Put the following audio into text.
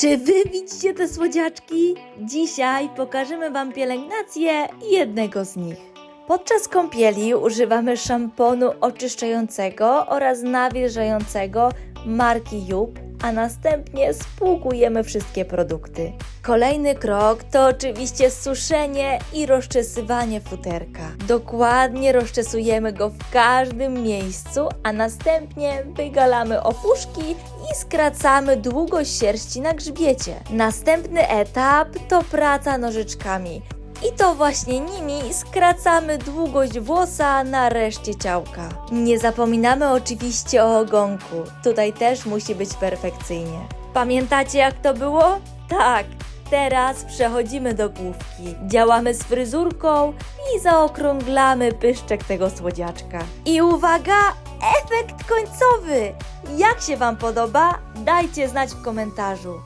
Czy wy widzicie te słodziaczki? Dzisiaj pokażemy wam pielęgnację jednego z nich. Podczas kąpieli używamy szamponu oczyszczającego oraz nawilżającego marki Jup, a następnie spłukujemy wszystkie produkty. Kolejny krok to oczywiście suszenie i rozczesywanie futerka. Dokładnie rozczesujemy go w każdym miejscu, a następnie wygalamy opuszki i skracamy długość sierści na grzbiecie. Następny etap to praca nożyczkami. I to właśnie nimi skracamy długość włosa na reszcie ciałka. Nie zapominamy oczywiście o ogonku. Tutaj też musi być perfekcyjnie. Pamiętacie jak to było? Tak. Teraz przechodzimy do główki. Działamy z fryzurką i zaokrąglamy pyszczek tego słodziaczka. I uwaga, efekt końcowy! Jak się Wam podoba? Dajcie znać w komentarzu.